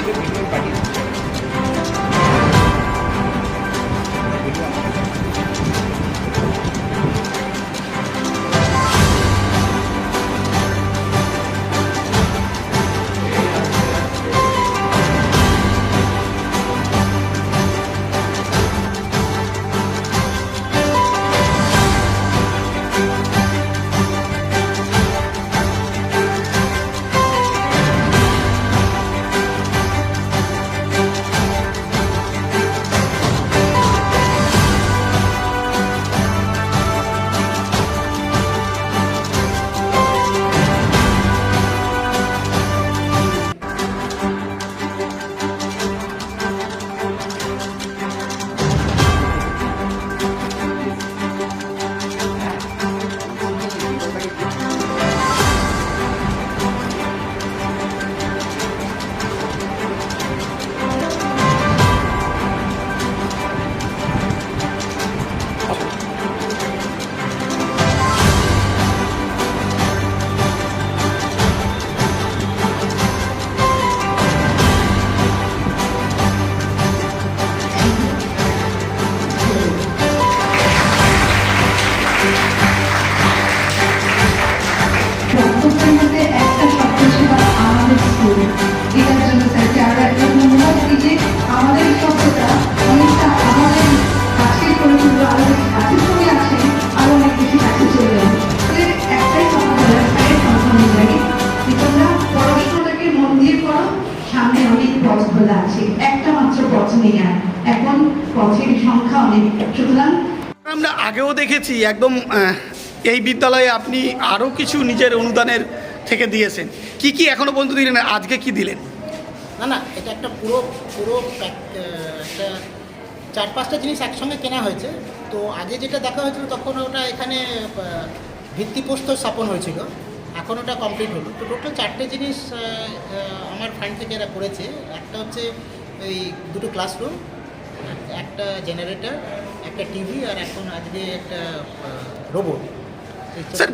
这个比例反映。সুতরাং আমরা আগেও দেখেছি একদম এই বিদ্যালয়ে আপনি আরও কিছু নিজের অনুদানের থেকে দিয়েছেন। কি কি এখনও পর্যন্ত দিলেন? আজকে কি দিলেন? না না এটা একটা পুরো পুরো একটা চার পাঁচটা জিনিস একসঙ্গে কেনা হয়েছে। তো আগে যেটা দেখা হয়েছিল তখন ওটা এখানে আহ, ভিত্তিপ্রস্তর স্থাপন হয়েছিল। এখন ওটা কমপ্লিট হলো। তো টোটাল চারটে জিনিস আমার ফান্ড থেকে এরা করেছে। একটা হচ্ছে এই দুটো ক্লাসরুম একটা জেনারেটর একটা টিভি আর এখন আজকে একটা রোবট। স্যার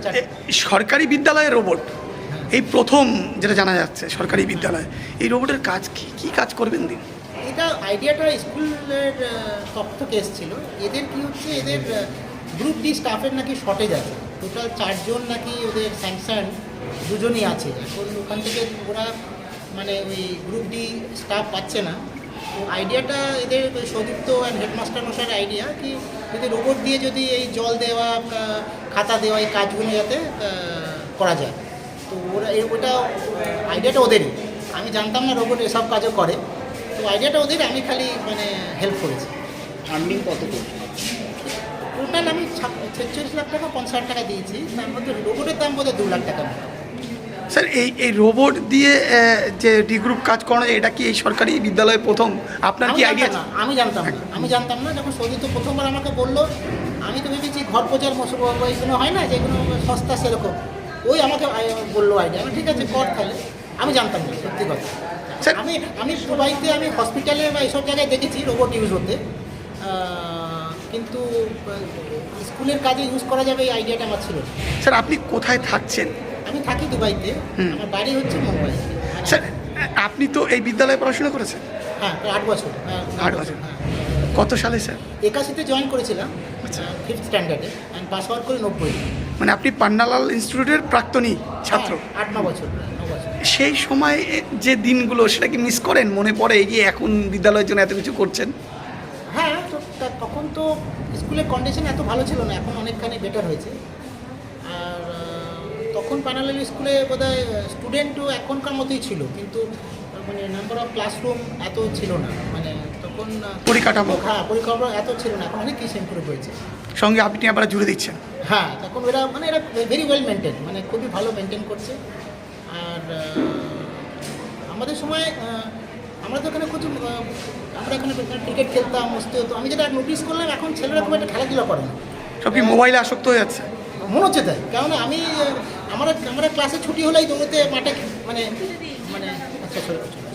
সরকারি বিদ্যালয়ে রোবট। এই প্রথম যেটা জানা যাচ্ছে সরকারি বিদ্যালয়ে এই রোবটের কাজ কি কি কাজ করবেন দিন এটা আইডিয়াটা স্কুলের আহ, তথ্য কেস ছিল এদের কি হচ্ছে এদের গ্রুপ ডি স্টাফের নাকি শর্টেজ আছে। টোটাল চারজন নাকি ওদের স্যাংশন দুজনই আছে। এখন ওখান থেকে ওরা মানে ওই গ্রুপ ডি স্টাফ পাচ্ছে না। আইডিয়াটা এদের সদীপ্ত অ্যান্ড হেডমাস্টার মশাইয়ের আইডিয়া কি যদি রোবট দিয়ে যদি এই জল দেওয়া খাতা দেওয়া এই কাজগুলো যাতে করা যায়। তো ওরা ওটা আইডিয়াটা ওদেরই। আমি জানতাম না রোবট এসব কাজও করে। তো আইডিয়াটা ওদের আমি খালি মানে হেল্প করেছি। ফান্ডিং কত টোটাল আমি ছেচল্লিশ লাখ টাকা পঞ্চাশ হাজার টাকা দিয়েছি। তার মধ্যে রোবটের দাম বোধহয় দু লাখ টাকা মতো। স্যার এই এই রোবট দিয়ে যে ডি গ্রুপ কাজ করানো এটা কি এই সরকারি বিদ্যালয়ে প্রথম? আপনার কি আইডিয়া আমি জানতাম না। আমি জানতাম না যখন সৌদি তো প্রথমবার আমাকে বলল আমি তো ভেবেছি ঘর পোচার মশো এইগুলো হয় না যেগুলো সস্তা সেরকম। ওই আমাকে বলল আইডিয়া আমি ঠিক আছে কর তাহলে। আমি জানতাম না সত্যি কথা। স্যার- আমি আমি দুবাইতে আমি হসপিটালে বা এইসব জায়গায় দেখেছি রোবট ইউজ হতে। কিন্তু স্কুলের কাজে ইউজ করা যাবে এই আইডিয়াটা আমার ছিল স্যার আপনি কোথায় থাকছেন? আমি থাকি দুবাইতে। আমার বাড়ি হচ্ছে মুম্বাই। স্যার আপনি তো এই বিদ্যালয়ে পড়াশোনা করেছেন? হ্যাঁ আট বছর। হ্যাঁ, আট বছর। হ্যাঁ। কত সালে স্যার? একাশিতে জয়েন করেছিলাম আচ্ছা। ফিফথ স্ট্যান্ডার্ডে অ্যান্ড পাস আউট করে নব্বই। মানে আপনি পান্নালাল ইনস্টিটিউটের প্রাক্তনী ছাত্র? হ্যাঁ, আট ন বছর সেই সময় যে দিনগুলো সেটা কি মিস করেন? মনে পড়ে এই যে এখন বিদ্যালয়ের জন্য এত কিছু করছেন? হ্যাঁ তো তখন তো স্কুলের কন্ডিশন এত ভালো ছিল না এখন অনেকখানি বেটার হয়েছে। তখন পানালাল স্কুলে বোধহয় স্টুডেন্টও এখনকার মতোই ছিল কিন্তু মানে নাম্বার অফ ক্লাসরুম এত ছিল না। মানে তখন পরিকাঠামো। হ্যাঁ পরিকাঠামো এত ছিল না। এখন অনেক কিছু ইম্প্রুভ হয়েছে। সঙ্গে আপনি আবার জুড়ে দিচ্ছেন। হ্যাঁ তখন এরা মানে এরা ভেরি ওয়েল মেনটেন মানে খুবই ভালো মেনটেন করছে। আর আমাদের সময় আমরা তো এখানে প্রচুর আমরা এখানে ক্রিকেট খেলতাম মস্তি হতো আমি যেটা নোটিস করলাম এখন ছেলেরা খুব একটা খেলাধুলা করে না। সব কি মোবাইলে আসক্ত হয়ে যাচ্ছে? মনে হচ্ছে তাই। কেননা আমি আমরা আমরা ক্লাসে ছুটি হলেই দৌড়তে মাঠে মানে মানে আচ্ছা sorry, sorry।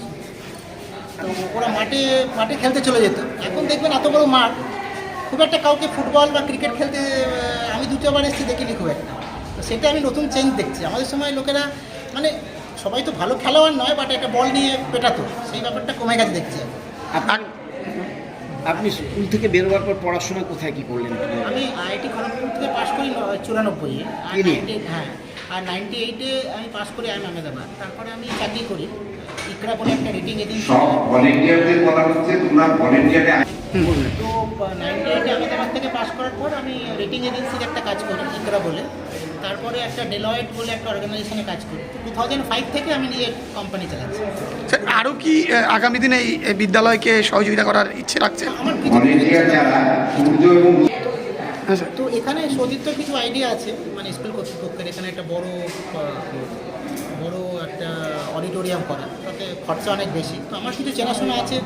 তো ওরা মাঠে মাঠে খেলতে চলে যেত। এখন দেখবেন এত বড় মাঠ খুব একটা কাউকে ফুটবল বা ক্রিকেট খেলতে আমি দু চারবার এসেছি দেখিনি খুব একটা। তো সেটা আমি নতুন চেঞ্জ দেখছি। আমাদের সময় লোকেরা মানে সবাই তো ভালো খেলোয়াড় নয় বাট একটা বল নিয়ে পেটাতো। সেই ব্যাপারটা কমে গেছে দেখছি। আপনি স্কুল থেকে বেরোবার পর পড়াশোনা কোথায় কি করলেন? আমি আইআইটি খড়গপুর থেকে পাশ করি চুরানব্বই আর কি নিয়ে? 98 হ্যাঁ। আর নাইনটি এইটে আমি পাশ করি আইএম আহমেদাবাদ। তারপরে আমি চাকরি করি। ইকরা বলে একটা রেটিং এজেন্সি সব ভলেন্টিয়ারদের বলা হচ্ছে তোমরা ভলেন্টিয়ারে তো নাইনটি এইটে আহমেদাবাদ থেকে পাশ করার পর আমি রেটিং এজেন্সির একটা কাজ করি ইকরা বলে তারপরে একটা ডেলয়েট বলে একটা অর্গানাইজেশনে কাজ করি। টু থাউজেন্ড ফাইভ থেকে আমি নিজের কোম্পানি চালাচ্ছি। স্যার আরও কি আগামী দিনে এই বিদ্যালয়কে সহযোগিতা করার ইচ্ছে রাখছে? আমার কিছু হ্যাঁ তো এখানে সৌদিত্য কিছু আইডিয়া আছে। মানে স্কুল কর্তৃপক্ষের এখানে একটা বড় বড় একটা অডিটোরিয়াম করা। তাতে খরচা অনেক বেশি। তো আমার কিছু চেনাশোনা আছে।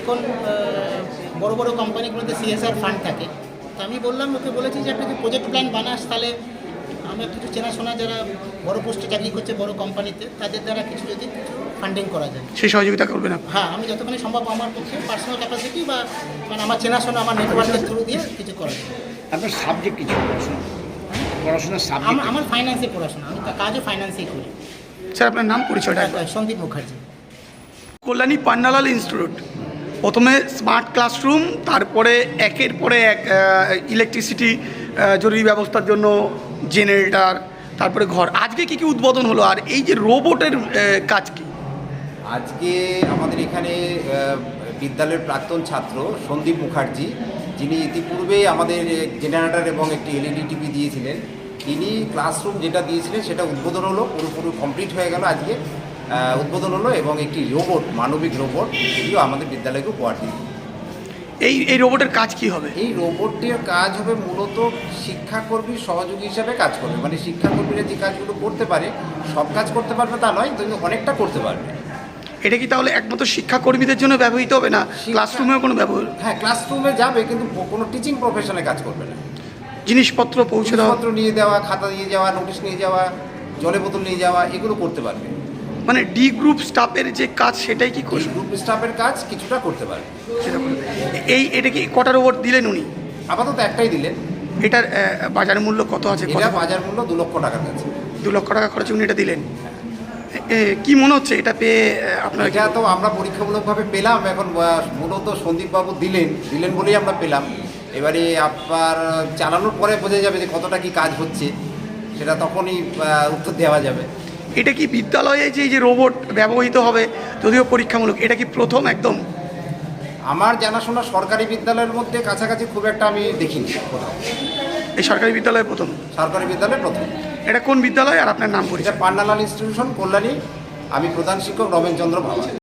এখন বড় বড় কোম্পানিগুলোতে সিএসআর ফান্ড থাকে। তো আমি বললাম ওকে বলেছি যে একটা প্রজেক্ট প্ল্যান বানাস তাহলে আমার কিছু চেনাশোনা যারা বড় পোস্টে চাকরি করছে বড় কোম্পানিতে তাদের দ্বারা কিছু যদি কিছু ফান্ডিং করা যায়। সেই সহযোগিতা করবেন আপনি? হ্যাঁ আমি যতখানি সম্ভব আমার পক্ষে পার্সোনাল ক্যাপাসিটি বা মানে আমার চেনাশোনা আমার নেটওয়ার্কের থ্রু দিয়ে কিছু করা যায়। আপনার সাবজেক্ট কিছু পড়াশোনা? পড়াশোনার সাবজেক্ট আমার ফাইন্যান্সে পড়াশোনা আমি কাজও ফাইন্যান্সেই করি। স্যার আপনার নাম পরিচয়টা একবার। সন্দীপ মুখার্জি। কল্যাণী পান্নালাল ইনস্টিটিউট প্রথমে স্মার্ট ক্লাসরুম তারপরে একের পরে এক ইলেকট্রিসিটি জরুরি ব্যবস্থার জন্য জেনারেটর, তারপরে ঘর। আজকে কি কি উদ্বোধন হলো? আর এই যে রোবটের কাজ কি? আজকে আমাদের এখানে বিদ্যালয়ের প্রাক্তন ছাত্র সন্দীপ মুখার্জি, যিনি ইতিপূর্বে আমাদের জেনারেটর এবং একটি এলইডি টিভি দিয়েছিলেন। তিনি ক্লাসরুম যেটা দিয়েছিলেন, সেটা উদ্বোধন হলো, পুরোপুরি কমপ্লিট হয়ে গেল আজকে। উদ্বোধন হলো এবং একটি রোবট, মানবিক রোবট, সেটিও আমাদের বিদ্যালয়কে উপহার দিল এই এই রোবটের কাজ কি হবে? এই রোবটটির কাজ হবে মূলত শিক্ষাকর্মীর সহযোগী হিসাবে কাজ করবে। মানে শিক্ষাকর্মীরা যে কাজগুলো করতে পারে সব কাজ করতে পারবে তা নয় কিন্তু অনেকটা করতে পারবে। এটা কি তাহলে একমাত্র শিক্ষাকর্মীদের জন্য ব্যবহৃত হবে না ক্লাসরুমেও কোনো ব্যবহার হ্যাঁ ক্লাসরুমে যাবে কিন্তু কোনো টিচিং প্রফেশনে কাজ করবে না। জিনিসপত্র পৌঁছে দেওয়া নিয়ে দেওয়া খাতা নিয়ে যাওয়া নোটিশ নিয়ে যাওয়া জলের বোতল নিয়ে যাওয়া এগুলো করতে পারবে। মানে ডি গ্রুপ স্টাফের যে কাজ সেটাই কি করবে? গ্রুপ স্টাফের কাজ কিছুটা করতে পারবে সেটা করবে। এই এটা কি কটার রোবট দিলেন উনি? আপাতত একটাই দিলেন। এটার বাজার মূল্য কত আছে? এটা বাজার মূল্য দু লক্ষ টাকার কাছে। দু লক্ষ টাকা খরচ উনি এটা দিলেন। কি মনে হচ্ছে এটা পেয়ে আপনার এটা তো আমরা পরীক্ষামূলকভাবে পেলাম এখন মূলত সন্দীপবাবু দিলেন দিলেন বলেই আমরা পেলাম। এবারে আপনার চালানোর পরে বোঝা যাবে যে কতটা কি কাজ হচ্ছে সেটা তখনই উত্তর দেওয়া যাবে। এটা কি বিদ্যালয়ে যে যে রোবট ব্যবহৃত হবে যদিও পরীক্ষামূলক এটা কি প্রথম একদম? আমার জানাশোনা সরকারি বিদ্যালয়ের মধ্যে কাছাকাছি খুব একটা আমি দেখিনি। প্রথম এই সরকারি বিদ্যালয়ে প্রথম? সরকারি বিদ্যালয়ে প্রথম। এটা কোন বিদ্যালয় আর আপনার নাম পরিচয়? পান্নালাল ইনস্টিটিউশন কল্যাণী। আমি প্রধান শিক্ষক রমেন চন্দ্র ভাবা